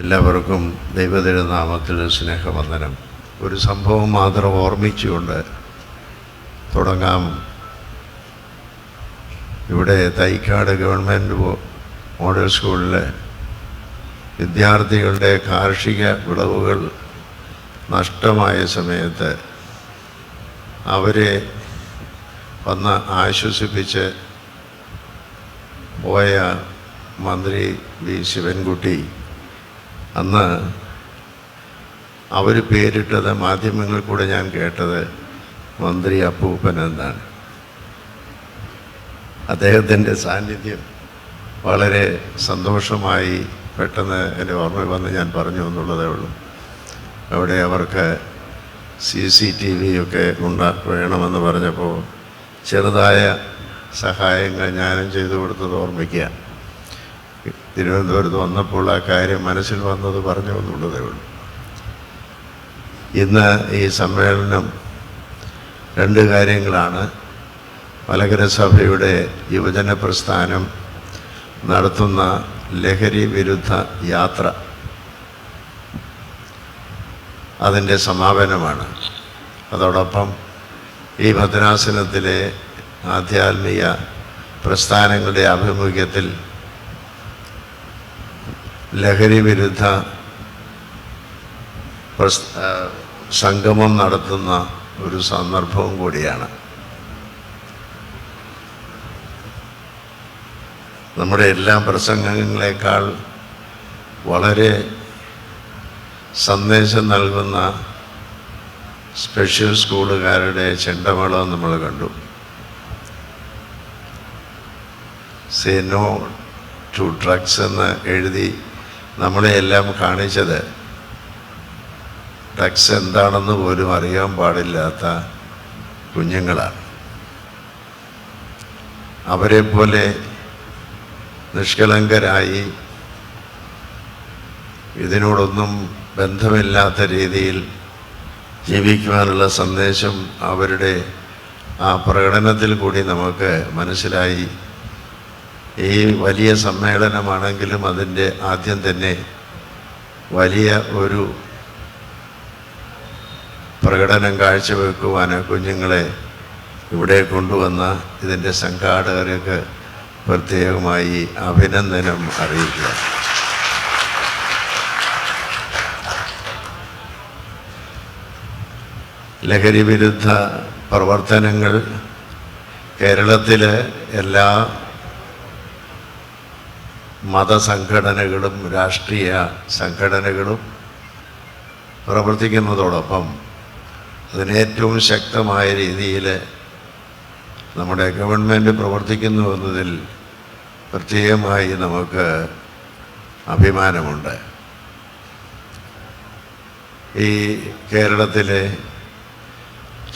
എല്ലാവർക്കും ദൈവതിരുനാമത്തിൽ സ്നേഹവന്ദനം. ഒരു സംഭവം മാത്രം ഓർമ്മിച്ചുകൊണ്ട് തുടങ്ങാം. ഇവിടെ തൈക്കാട് ഗവൺമെന്റ് മോഡൽ സ്കൂളിലെ വിദ്യാർത്ഥികളുടെ കാർഷിക വിളവുകൾ നഷ്ടമായ സമയത്ത് അവരെ വന്ന് ആശ്വസിപ്പിച്ച് പോയ മന്ത്രി വി. ശിവൻകുട്ടി അന്ന് അവർ പേരിട്ടത് മാധ്യമങ്ങളിൽ കൂടെ ഞാൻ കേട്ടത് മന്ത്രി അപ്പൂപ്പൻ എന്നാണ്. അദ്ദേഹത്തിന്റെ സാന്നിധ്യം വളരെ സന്തോഷമായി പെട്ടെന്ന് എന്റെ ഓർമ്മ വന്ന് ഞാൻ പറഞ്ഞു എന്നുള്ളതേ ഉള്ളൂ. അവിടെ അവർക്ക് സി സി ടി വി ഒക്കെ ഉണ്ടാ വേണമെന്ന് പറഞ്ഞപ്പോൾ ചെറുതായ സഹായങ്ങൾ ഞാനും ചെയ്തു കൊടുത്തത് ഓർമ്മിക്കുക തിരുവനന്തപുരത്ത് വന്നപ്പോൾ ആ കാര്യം മനസ്സിൽ വന്നത് പറഞ്ഞു എന്നുള്ളതേ ഉള്ളൂ. ഇന്ന് ഈ സമ്മേളനം രണ്ട് കാര്യങ്ങളാണ്. മലകര സഭയുടെ യുവജന പ്രസ്ഥാനം നടത്തുന്ന ലഹരി വിരുദ്ധ യാത്ര അതിന്റെ സമാപനമാണ്. അതോടൊപ്പം ഈ ഭദ്രാസനത്തിലെ ആധ്യാത്മിക പ്രസ്ഥാനങ്ങളുടെ ആഭിമുഖ്യത്തിൽ ലഹരി വിരുദ്ധ സംഗമം നടത്തുന്ന ഒരു സന്ദർഭവും കൂടിയാണ്. നമ്മുടെ എല്ലാ പ്രസംഗങ്ങളെക്കാൾ വളരെ സന്ദേശം നൽകുന്ന സ്പെഷ്യൽ സ്കൂളുകാരുടെ ചെണ്ടമേളം നമ്മൾ കണ്ടു. സേ നോ ടു ഡ്രഗ്സ് എന്ന് എഴുതി നമ്മളെ എല്ലാം കാണിച്ചത് ഡ്രഗ്സ് എന്താണെന്ന് പോലും അറിയാൻ പാടില്ലാത്ത കുഞ്ഞുങ്ങളാണ്. അവരെ പോലെ നിഷ്കളങ്കരായി ഇതിനോടൊന്നും ബന്ധമില്ലാത്ത രീതിയിൽ ജീവിക്കുവാനുള്ള സന്ദേശം അവരുടെ ആ പ്രകടനത്തിൽ കൂടി നമുക്ക് മനസ്സിലായി. ഈ വലിയ സമ്മേളനമാണെങ്കിലും അതിന്റെ ആദ്യം തന്നെ വലിയ ഒരു പ്രകടനം കാഴ്ചവെക്കുവാൻ കുഞ്ഞുങ്ങളെ ഇവിടെ കൊണ്ടുവന്ന ഇതിന്റെ സംഘാടകർക്ക് പ്രത്യേകമായി അഭിനന്ദനം അറിയിക്കുക. ലഹരി വിരുദ്ധ പ്രവർത്തനങ്ങൾ കേരളത്തിലെ എല്ലാ മതസംഘടനകളും രാഷ്ട്രീയ സംഘടനകളും പ്രവർത്തിക്കുന്നതോടൊപ്പം അതിനേറ്റവും ശക്തമായ രീതിയിൽ നമ്മുടെ ഗവൺമെന്റ് പ്രവർത്തിക്കുന്നു എന്നതിൽ പ്രത്യേകമായി നമുക്ക് അഭിമാനമുണ്ട്. ഈ കേരളത്തിലെ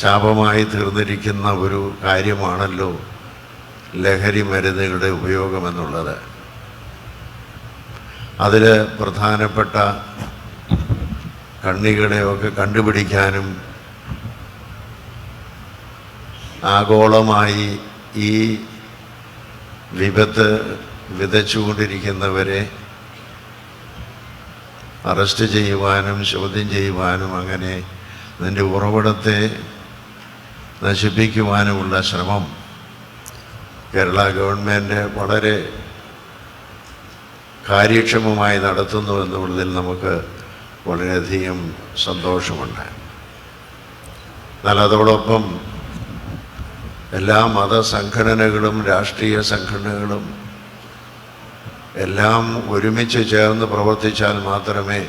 ശാപമായി തീർന്നിരിക്കുന്ന ഒരു കാര്യമാണല്ലോ ലഹരി മരുന്നുകളുടെ ഉപയോഗമെന്നുള്ളത്. അതിൽ പ്രധാനപ്പെട്ട കണ്ണികളെയൊക്കെ കണ്ടുപിടിക്കാനും ആഗോളമായി ഈ വിപത്ത് വിതച്ചുകൊണ്ടിരിക്കുന്നവരെ അറസ്റ്റ് ചെയ്യുവാനും ചോദ്യം ചെയ്യുവാനും അങ്ങനെ അതിന്റെ ഉറവിടത്തെ നശിപ്പിക്കുവാനുമുള്ള ശ്രമം കേരള ഗവൺമെന്റ് വളരെ കാര്യക്ഷമമായി നടത്തുന്നു എന്നുള്ളതിൽ നമുക്ക് വളരെയധികം സന്തോഷമുണ്ട്. എന്നാൽ അതോടൊപ്പം എല്ലാ മതസംഘടനകളും രാഷ്ട്രീയ സംഘടനകളും എല്ലാം ഒരുമിച്ച് ചേർന്ന് പ്രവർത്തിച്ചാൽ മാത്രമേ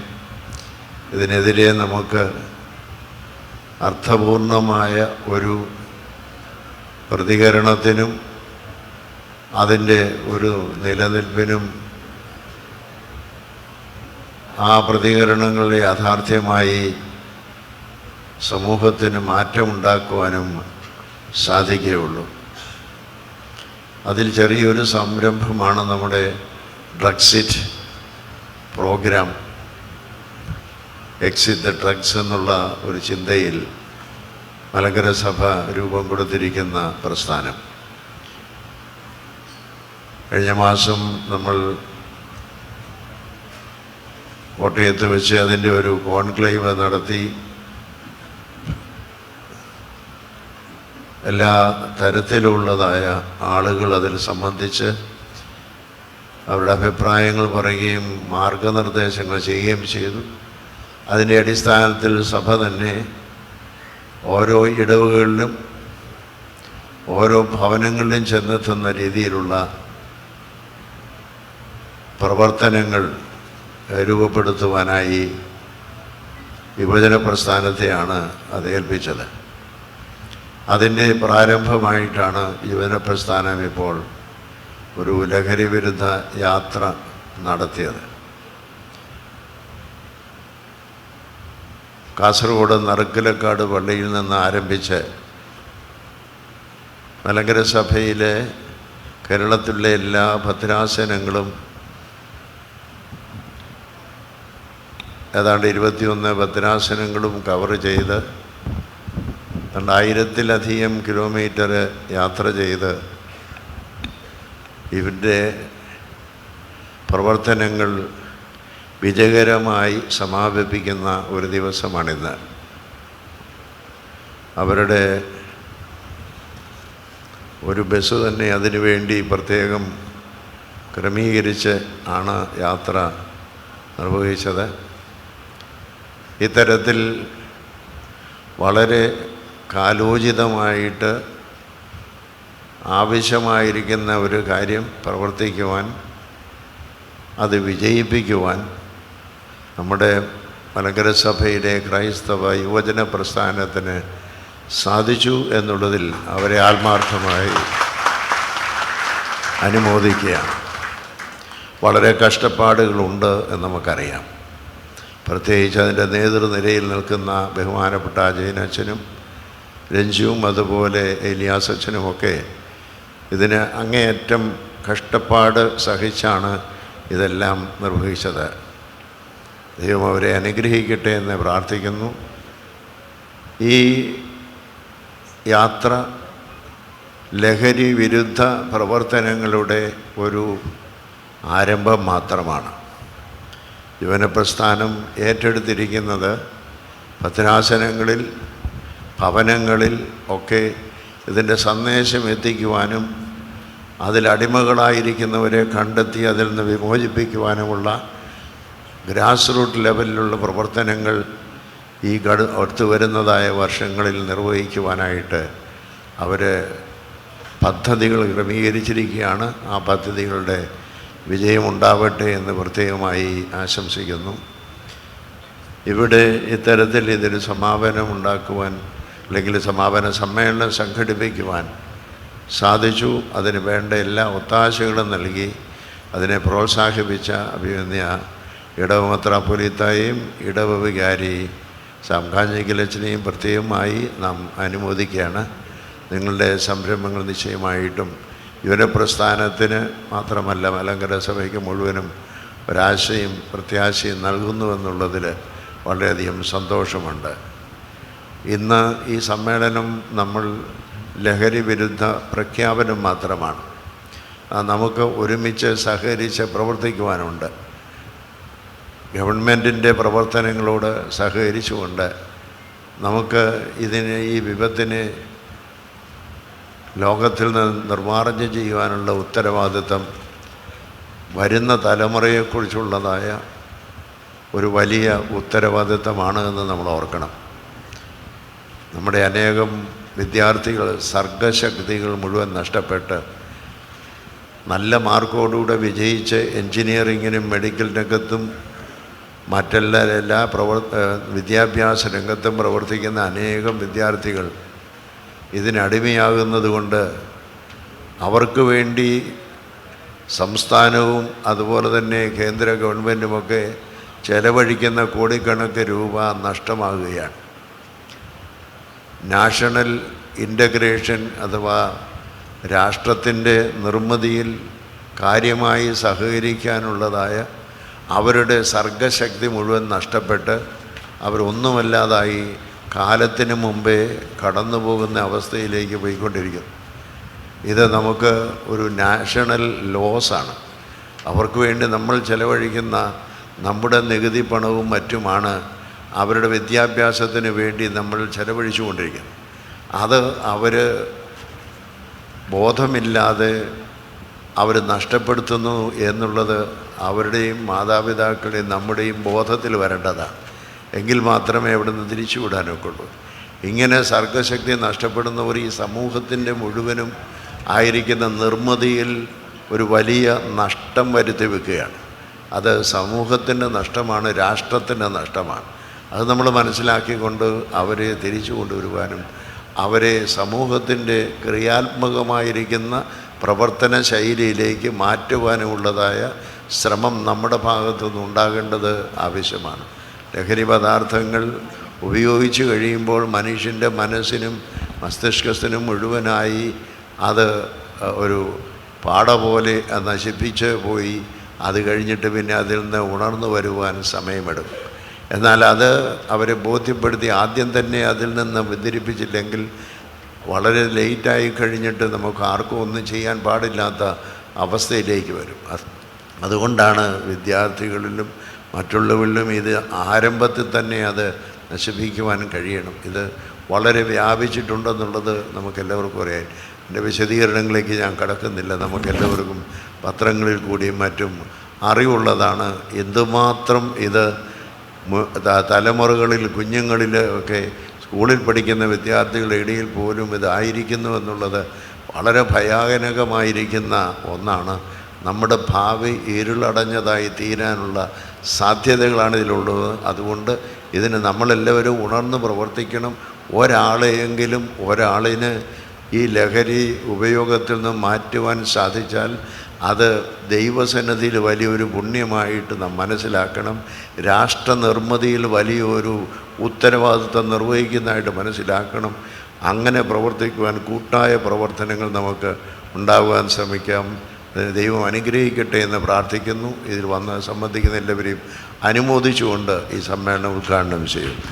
ഇതിനെതിരെ നമുക്ക് അർത്ഥപൂർണമായ ഒരു പ്രതികരണത്തിനും അതിന്റെ ഒരു നിലനിൽപ്പിനും ആ പ്രതികരണങ്ങളുടെ യാഥാർത്ഥ്യമായി സമൂഹത്തിന് മാറ്റമുണ്ടാക്കുവാനും സാധിക്കുകയുള്ളൂ. അതിൽ ചെറിയൊരു സംരംഭമാണ് നമ്മുടെ drugxit program. Exit the drugs എന്നുള്ള ഒരു ചിന്തയിൽ മലങ്കര സഭ രൂപം കൊടുത്തിരിക്കുന്ന പ്രസ്ഥാനം. കഴിഞ്ഞ മാസം നമ്മൾ കോട്ടയത്ത് വെച്ച് അതിന്റെ ഒരു കോൺക്ലേവ് നടത്തി. എല്ലാ തരത്തിലുള്ളതായ ആളുകൾ അതിൽ സംബന്ധിച്ച് അവരുടെ അഭിപ്രായങ്ങൾ പറയുകയും മാർഗനിർദ്ദേശങ്ങൾ ചെയ്യുകയും ചെയ്തു. അതിന്റെ അടിസ്ഥാനത്തിൽ സഭ തന്നെ ഓരോ ഇടവുകളിലും ഓരോ ഭവനങ്ങളിലും ചെന്നെത്തുന്ന രീതിയിലുള്ള പ്രവർത്തനങ്ങൾ രൂപപ്പെടുത്തുവാനായി വിഭജന പ്രസ്ഥാനത്തെയാണ് അത് ഏൽപ്പിച്ചത് അതിന്റെ പ്രാരംഭമായിട്ടാണ് വിഭജന പ്രസ്ഥാനം ഇപ്പോൾ ഒരു ലഹരി വിരുദ്ധ യാത്ര നടത്തിയത്. കാസർഗോഡ് നറുക്കലക്കാട് പള്ളിയിൽ നിന്ന് ആരംഭിച്ച് മലങ്കര സഭയിലെ കേരളത്തിലെ എല്ലാ ഭദ്രാസനങ്ങളും ഏതാണ്ട് ഇരുപത്തിയൊന്ന് ഭദ്രാസനങ്ങളും കവർ ചെയ്ത് രണ്ടായിരത്തിലധികം കിലോമീറ്റർ യാത്ര ചെയ്ത് ഇവന്റെ പ്രവർത്തനങ്ങൾ വിജയകരമായി സമാപിപ്പിക്കുന്ന ഒരു ദിവസമാണിന്ന്. അവരുടെ ഒരു ബസ് തന്നെ അതിനുവേണ്ടി പ്രത്യേകം ക്രമീകരിച്ച് ആണ് യാത്ര നിർവഹിച്ചത്. ഇത്തരത്തിൽ വളരെ കാലോചിതമായിട്ട് ആവശ്യമായിരിക്കുന്ന ഒരു കാര്യം പ്രവർത്തിക്കുവാൻ അത് വിജയിപ്പിക്കുവാൻ നമ്മുടെ മലങ്കര സഭയിലെ ക്രൈസ്തവ യുവജന പ്രസ്ഥാനത്തിന് സാധിച്ചു എന്നുള്ളതിൽ അവരെ ആത്മാർത്ഥമായി അനുമോദിക്കുകയാണ്. വളരെ കഷ്ടപ്പാടുകളുണ്ട് എന്ന് നമുക്കറിയാം. പ്രത്യേകിച്ച് അതിന്റെ നേതൃനിരയിൽ നിൽക്കുന്ന ബഹുമാനപ്പെട്ട അജയനച്ഛനും രഞ്ജുവും അതുപോലെ എലിയാസ് അച്ഛനുമൊക്കെ ഇതിന് അങ്ങേയറ്റം കഷ്ടപ്പാട് സഹിച്ചാണ് ഇതെല്ലാം നിർവഹിച്ചത്. ദൈവം അവരെ അനുഗ്രഹിക്കട്ടെ എന്ന് പ്രാർത്ഥിക്കുന്നു. ഈ യാത്ര ലഹരി വിരുദ്ധ പ്രവർത്തനങ്ങളുടെ ഒരു ആരംഭം മാത്രമാണ്. യുവനപ്രസ്ഥാനം ഏറ്റെടുത്തിരിക്കുന്നത് ഭദ്രാസനങ്ങളിൽ ഭവനങ്ങളിൽ ഒക്കെ ഇതിന്റെ സന്ദേശം എത്തിക്കുവാനും അതിലടിമകളായിരിക്കുന്നവരെ കണ്ടെത്തി അതിൽ നിന്ന് വിമോചിപ്പിക്കുവാനുമുള്ള ഗ്രാസ് റൂട്ട് ലെവലിലുള്ള പ്രവർത്തനങ്ങൾ ഈ ഗഡു അടുത്ത് വരുന്നതായ വർഷങ്ങളിൽ നിർവഹിക്കുവാനായിട്ട് അവർ പദ്ധതികൾ ക്രമീകരിച്ചിരിക്കുകയാണ്. ആ പദ്ധതികളുടെ വിജയമുണ്ടാവട്ടെ എന്ന് പ്രത്യേകമായി ആശംസിക്കുന്നു. ഇവിടെ ഇത്തരത്തിൽ ഇതിന് സമാപനം ഉണ്ടാക്കുവാൻ അല്ലെങ്കിൽ സമാപന സമ്മേളനം സംഘടിപ്പിക്കുവാൻ സാധിച്ചു. അതിന് വേണ്ട എല്ലാ ഒത്താശകളും നൽകി അതിനെ പ്രോത്സാഹിപ്പിച്ച അഭിമന്യ ഇടവ പുലിത്തായും ഇടവ വികാരി സാംഘാഞ്ഞിക്കലച്ചനെയും പ്രത്യേകമായി നാം അനുമോദിക്കുകയാണ്. നിങ്ങളുടെ സംരംഭങ്ങൾ നിശ്ചയമായിട്ടും യുവനപ്രസ്ഥാനത്തിന് മാത്രമല്ല മലങ്കര സഭയ്ക്ക് മുഴുവനും ഒരാശയും പ്രത്യാശയും നൽകുന്നുവെന്നുള്ളതിൽ വളരെയധികം സന്തോഷമുണ്ട്. ഇന്ന് ഈ സമ്മേളനം നമ്മൾ ലഹരി വിരുദ്ധ പ്രഖ്യാപനം മാത്രമാണ്. നമുക്ക് ഒരുമിച്ച് സഹകരിച്ച് പ്രവർത്തിക്കുവാനുണ്ട്. ഗവൺമെന്റിന്റെ പ്രവർത്തനങ്ങളോട് സഹകരിച്ചുകൊണ്ട് നമുക്ക് ഇതിന് ഈ വിപത്തിനെ ലോകത്തിൽ നിന്ന് നിർമ്മാർജം ചെയ്യുവാനുള്ള ഉത്തരവാദിത്തം വരുന്ന തലമുറയെക്കുറിച്ചുള്ളതായ ഒരു വലിയ ഉത്തരവാദിത്തമാണ് എന്ന് നമ്മൾ ഓർക്കണം. നമ്മുടെ അനേകം വിദ്യാർത്ഥികൾ സർഗശക്തികൾ മുഴുവൻ നഷ്ടപ്പെട്ട് നല്ല മാർക്കോടുകൂടെ വിജയിച്ച് എൻജിനീയറിങ്ങിനും മെഡിക്കൽ രംഗത്തും മറ്റെല്ലാ എല്ലാ പ്രവർ വിദ്യാഭ്യാസ രംഗത്തും പ്രവർത്തിക്കുന്ന അനേകം വിദ്യാർത്ഥികൾ ഇതിനടിമയാകുന്നത് കൊണ്ട് അവർക്ക് വേണ്ടി സംസ്ഥാനവും അതുപോലെ തന്നെ കേന്ദ്ര ഗവൺമെന്റുമൊക്കെ ചെലവഴിക്കുന്ന കോടിക്കണക്ക് രൂപ നഷ്ടമാകുകയാണ്. നാഷണൽ ഇന്റഗ്രേഷൻ അഥവാ രാഷ്ട്രത്തിന്റെ നിർമ്മിതിയിൽ കാര്യമായി സഹകരിക്കാനുള്ളതായ അവരുടെ സർഗശക്തി മുഴുവൻ നഷ്ടപ്പെട്ട് അവരൊന്നുമല്ലാതായി കാലത്തിന് മുമ്പേ കടന്നു പോകുന്ന അവസ്ഥയിലേക്ക് പോയിക്കൊണ്ടിരിക്കുന്നു ഇത് നമുക്ക് ഒരു നാഷണൽ ലോസാണ് അവർക്ക് വേണ്ടി നമ്മൾ ചെലവഴിക്കുന്ന നമ്മുടെ നികുതി പണവും മറ്റുമാണ് അവരുടെ വിദ്യാഭ്യാസത്തിന് വേണ്ടി നമ്മൾ ചെലവഴിച്ചു കൊണ്ടിരിക്കുന്നത് അത് അവർ ബോധമില്ലാതെ അവർ നഷ്ടപ്പെടുത്തുന്നു എന്നുള്ളത് അവരുടെയും മാതാപിതാക്കളുടെയും നമ്മുടെയും ബോധത്തിൽ വരേണ്ടതാണ്. എങ്കിൽ മാത്രമേ അവിടെ നിന്ന് തിരിച്ചു ഉള്ളൂ ഇങ്ങനെ സർഗശക്തി നഷ്ടപ്പെടുന്നവർ ഈ സമൂഹത്തിന്റെ മുഴുവനും ആയിരിക്കുന്ന നിർമ്മിതിയിൽ ഒരു വലിയ നഷ്ടം വരുത്തി വെക്കുകയാണ്. അത് സമൂഹത്തിന്റെ നഷ്ടമാണ് രാഷ്ട്രത്തിന്റെ നഷ്ടമാണ്. അത് നമ്മൾ മനസ്സിലാക്കിക്കൊണ്ട് അവരെ തിരിച്ചു കൊണ്ടുവരുവാനും അവരെ സമൂഹത്തിന്റെ ക്രിയാത്മകമായിരിക്കുന്ന പ്രവർത്തന ശൈലിയിലേക്ക് മാറ്റുവാനുമുള്ളതായ ശ്രമം നമ്മുടെ ഭാഗത്തുനിന്ന് ഉണ്ടാകേണ്ടത് ആവശ്യമാണ്. ലഹരി പദാർത്ഥങ്ങൾ ഉപയോഗിച്ച് കഴിയുമ്പോൾ മനുഷ്യന്റെ മനസ്സിനും മസ്തിഷ്കത്തിനും മുഴുവനായി അത് ഒരു പാട പോലെ നശിപ്പിച്ച് പോയി. അത് കഴിഞ്ഞിട്ട് പിന്നെ അതിൽ നിന്ന് ഉണർന്നു വരുവാൻ സമയമെടുക്കും. എന്നാൽ അത് അവരെ ബോധ്യപ്പെടുത്തി ആദ്യം തന്നെ അതിൽ നിന്ന് വ്യതിരിപ്പിച്ചില്ലെങ്കിൽ വളരെ ലേറ്റായി കഴിഞ്ഞിട്ട് നമുക്ക് ആർക്കും ഒന്നും ചെയ്യാൻ പാടില്ലാത്ത അവസ്ഥയിലേക്ക് വരും. അത് അതുകൊണ്ടാണ് വിദ്യാർത്ഥികളിലും മറ്റുള്ളവരിലും ഇത് ആരംഭത്തിൽ തന്നെ അത് നശിപ്പിക്കുവാൻ കഴിയണം. ഇത് വളരെ വ്യാപിച്ചിട്ടുണ്ടെന്നുള്ളത് നമുക്കെല്ലാവർക്കും അറിയാം. എന്റെ വിശദീകരണങ്ങളിലേക്ക് ഞാൻ കടക്കുന്നില്ല. നമുക്കെല്ലാവർക്കും പത്രങ്ങളിൽ കൂടിയും മറ്റും അറിവുള്ളതാണ്. എന്തുമാത്രം ഇത് തലമുറകളിൽ കുഞ്ഞുങ്ങളിൽ ഒക്കെ സ്കൂളിൽ പഠിക്കുന്ന വിദ്യാർത്ഥികളുടെ ഇടയിൽ പോലും ഇതായിരിക്കുന്നു എന്നുള്ളത് വളരെ ഭയാനകമായിരിക്കുന്ന ഒന്നാണ്. നമ്മുടെ ഭാവി ഇരുളടഞ്ഞതായി തീരാനുള്ള സാധ്യതകളാണ് ഇതിലുള്ളത്. അതുകൊണ്ട് ഇതിന് നമ്മളെല്ലാവരും ഉണർന്ന് പ്രവർത്തിക്കണം. ഒരാളെയെങ്കിലും ഒരാളിന് ഈ ലഹരി ഉപയോഗത്തിൽ നിന്ന് മാറ്റുവാൻ സാധിച്ചാൽ അത് ദൈവസന്നിധിയിൽ വലിയൊരു പുണ്യമായിട്ട് നാം മനസ്സിലാക്കണം. രാഷ്ട്ര നിർമ്മിതിയിൽ വലിയൊരു ഉത്തരവാദിത്വം നിർവഹിക്കുന്നതായിട്ട് മനസ്സിലാക്കണം. അങ്ങനെ പ്രവർത്തിക്കുവാൻ കൂട്ടായ പ്രവർത്തനങ്ങൾ നമുക്ക് ഉണ്ടാകുവാൻ ശ്രമിക്കാം. ദൈവം അനുഗ്രഹിക്കട്ടെ എന്ന് പ്രാർത്ഥിക്കുന്നു. ഇതിൽ വന്ന് സംബന്ധിക്കുന്ന എല്ലാവരെയും അനുമോദിച്ചുകൊണ്ട് ഈ സമ്മേളനം ഉദ്ഘാടനം ചെയ്യും.